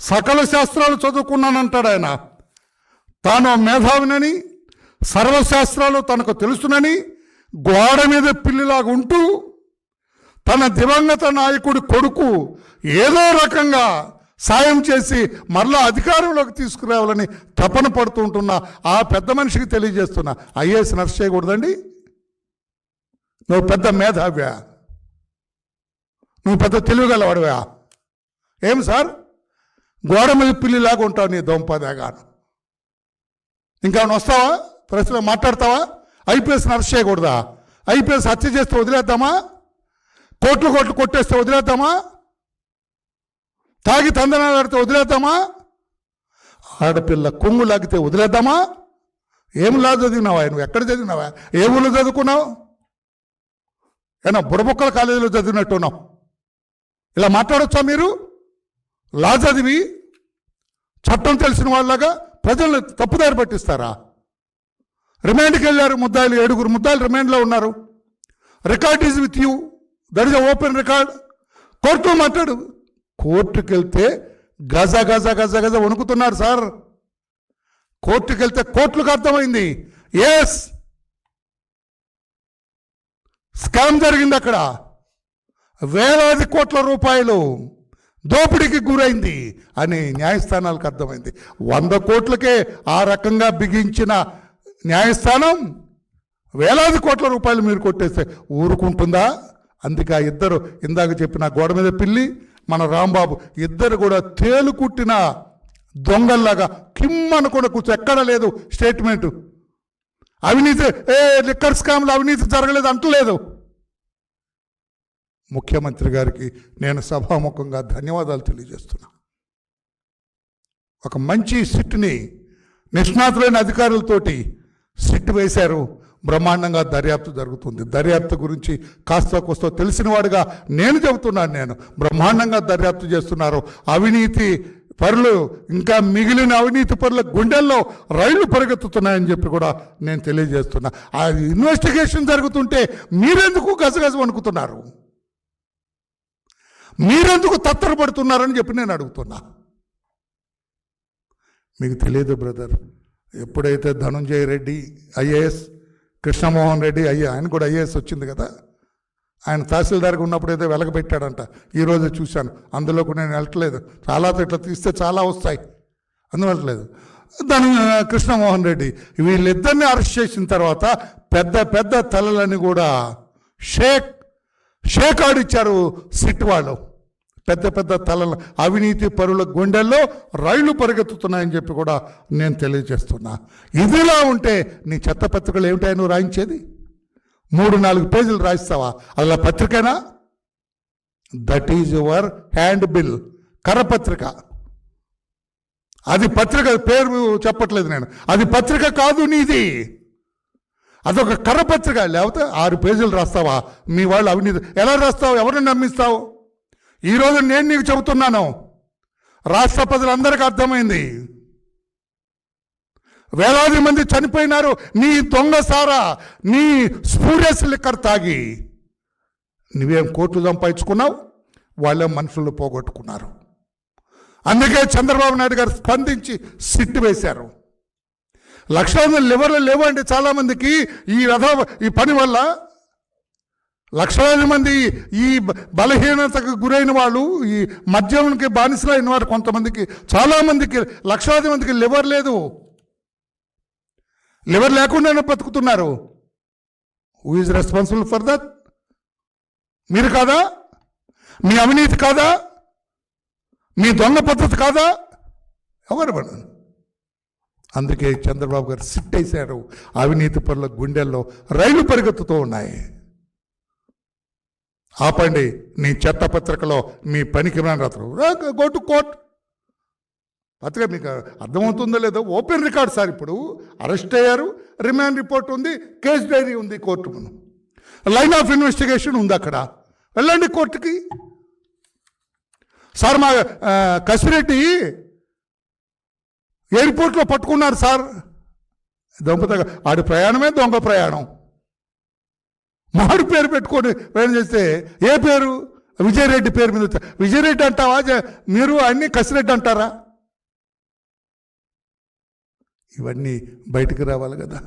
సకల శాస్త్రాలు చదువుకున్నానంటాడు ఆయన. తాను మేధావినని సర్వశాస్త్రాలు తనకు తెలుసునని గోడ మీద పిల్లిలాగా ఉంటూ తన దివంగత నాయకుడి కొడుకు ఏదో రకంగా సాయం చేసి మరలా అధికారంలోకి తీసుకురావాలని తపన పడుతూ ఉంటున్న ఆ పెద్ద మనిషికి తెలియజేస్తున్నా. ఐఏఎస్ నర్స్ చేయకూడదండి. నువ్వు పెద్ద మేధావ్యా. నువ్వు పెద్ద తెలివిగలవాడివా. ఏం సార్? గోడ మీద పిల్లిలాగా ఉంటావు నీ దొంపదేగాను. ఇంకా వస్తావా? ప్రశ్న మాట్లాడతావా? ఐపీఎస్ అరెస్ట్ చేయకూడదా? ఐపీఎస్ హత్య చేస్తే వదిలేద్దామా? కోట్లు కోట్లు కొట్టేస్తే వదిలేద్దామా? తాగి తందనాలు ఆడితే వదిలేద్దామా? ఆడపిల్ల కొంగు లాగితే వదిలేద్దామా? ఏం లా చదివినావా? నువ్వు ఎక్కడ చదివినావా? ఏ ఊళ్ళో చదువుకున్నావు? ఏనా బుడబుక్కల కాలేజీలో చదివినట్టున్నావు? ఇలా మాట్లాడొచ్చా మీరు? లా చదివి చట్టం తెలిసిన వాళ్ళగా ప్రజల్ని తప్పుదారి పట్టిస్తారా? రిమాండ్కి వెళ్ళారు ముద్దాయిలు ఏడుగురు ముద్దాయిలు రిమాండ్లో ఉన్నారు. Record is with you. That is open record. కోర్టులో మాట్లాడు. కోర్టుకి వెళ్తే గజ గజ గజ గజ వణుకుతున్నారు సార్. కోర్టుకి వెళ్తే కోర్టులకు అర్థమైంది. ఎస్ స్కామ్ జరిగింది అక్కడ. వేలాది కోట్ల రూపాయలు. దోపిడీకి గురైంది అని న్యాయస్థానాలకు అర్థమైంది. వంద కోట్లకే ఆ రకంగా బిగించిన న్యాయస్థానం వేలాది కోట్ల రూపాయలు మీరు కొట్టేస్తే ఊరుకుంటుందా? అందుకే ఆ ఇద్దరు ఇందాక చెప్పిన గోడ మీద పిల్లి మన రాంబాబు ఇద్దరు కూడా తేలు కుట్టిన దొంగల్లాగా కిమ్ కూడా కూర్చో ఎక్కడ లేదు స్టేట్మెంటు. అవినీతి ఏ లిక్కర్ స్కామ్లు అవినీతి జరగలేదు అంటలేదు ముఖ్యమంత్రి గారికి నేను సభాముఖంగా ధన్యవాదాలు తెలియజేస్తున్నా. ఒక మంచి సిట్ని నిష్ణాతులైన అధికారులతోటి సిట్ వేశారు. బ్రహ్మాండంగా దర్యాప్తు జరుగుతుంది. దర్యాప్తు గురించి కాస్త కోస్తో తెలిసినవాడుగా నేను చెబుతున్నాను నేను. బ్రహ్మాండంగా దర్యాప్తు చేస్తున్నారు. అవినీతి పరులు ఇంకా మిగిలిన అవినీతి పరుల గుండెల్లో రైళ్ళు పరిగెత్తుతున్నాయని చెప్పి కూడా నేను తెలియజేస్తున్నా. ఆ ఇన్వెస్టిగేషన్ జరుగుతుంటే మీరెందుకు గజగజ వణుకుతున్నారు? మీరెందుకు తత్తరపడుతున్నారని చెప్పి నేను అడుగుతున్నా. మీకు తెలియదు బ్రదర్ ఎప్పుడైతే ధనుంజయ రెడ్డి ఐఏఎస్ కృష్ణమోహన్ రెడ్డి అయ్యే ఆయన కూడా ఐఏఎస్ వచ్చింది కదా ఆయన తహసీల్దార్గా ఉన్నప్పుడు వెలగబెట్టాడంట ఈరోజు చూశాను. అందులో కూడా నేను వెళ్ళట్లేదు. చాలా ఇట్లా తీస్తే చాలా వస్తాయి. అందువల్లలేదు ధను కృష్ణమోహన్ రెడ్డి వీళ్ళిద్దరిని అరెస్ట్ చేసిన తర్వాత పెద్ద పెద్ద తలలని కూడా షేక్ షేక్ ఆడిచ్చారు సిట్ వాళ్ళు పెద్ద పెద్ద తలల అవినీతి పరుల గుండెల్లో రైళ్ళు పరిగెత్తుతున్నాయని చెప్పి కూడా నేను తెలియజేస్తున్నా. ఇదిలా ఉంటే నీ చెత్త పత్రికలు ఏమిటాయి నువ్వు రాయించేది? మూడు నాలుగు పేజీలు రాయిస్తావా? అలా పత్రికేనా? That is your hand bill కరపత్రిక. అది పత్రిక పేరు చెప్పట్లేదు నేను. అది పత్రిక కాదు నీది. అదొక కరపత్రిక. లేకపోతే ఆరు పేజీలు రాస్తావా? మీ వాళ్ళు అవినీతి. ఎలా రాస్తావు? ఎవరిని నమ్మిస్తావు? ఈరోజు నేను నీకు చెబుతున్నాను. రాష్ట్ర ప్రజలందరికీ అర్థమైంది. వేలాది మంది చనిపోయినారు. నీ దొంగ సారా నీ స్పూరియస్ లిక్కర్ తాగి. నువ్వేం కోట్లు సంపాదించుకున్నావు? వాళ్ళే మనుషులు పోగొట్టుకున్నారు. అందుకే చంద్రబాబు నాయుడు గారు స్పందించి సిట్టు వేశారు. లక్షలాది మంది లివర్లు లేవండి చాలామందికి ఈ రథ ఈ పని వల్ల. లక్షలాది మంది ఈ బలహీనతకు గురైన వాళ్ళు ఈ మద్యంకి బానిసలైన వారు కొంతమందికి చాలామందికి లక్షలాది మందికి లివర్ లేదు. లివర్ లేకుండానే బతుకుతున్నారు who is responsible for that మీరు కాదా? మీ అవినీతి కాదా? మీ దొంగ పద్ధతి కాదా? ఎవరు పడదు అందుకే చంద్రబాబు గారు సిట్ వేశారు అవినీతి పనుల గుండెల్లో రైలు పరిగెత్తుతూ ఉన్నాయి. ఆపండి. నీ చెత్త పత్రికలో మీ పనికి రాత్రు గో టు కోర్ట్. పత్రిక మీకు అర్థమవుతుందో లేదో ఓపెన్ రికార్డ్ సార్ ఇప్పుడు. అరెస్ట్ అయ్యారు. రిమాండ్ రిపోర్ట్ ఉంది. కేసు డైరీ ఉంది కోర్టు ముందు. లైన్ ఆఫ్ ఇన్వెస్టిగేషన్ ఉంది అక్కడ. వెళ్ళండి కోర్టుకి. సార్ మా కసిరెడ్డి ఎయిర్పోర్ట్లో పట్టుకున్నారు సార్. దొంగతగా ఆడి ప్రయాణమే దొంగ ప్రయాణం. మాడు పేరు పెట్టుకొని ప్రయాణం చేస్తే ఏ పేరు? విజయరెడ్డి పేరు మీద విజయరెడ్డి అంటావా? మీరు అన్ని కసిరెడ్డి అంటారా? ఇవన్నీ బయటకు రావాలి కదా.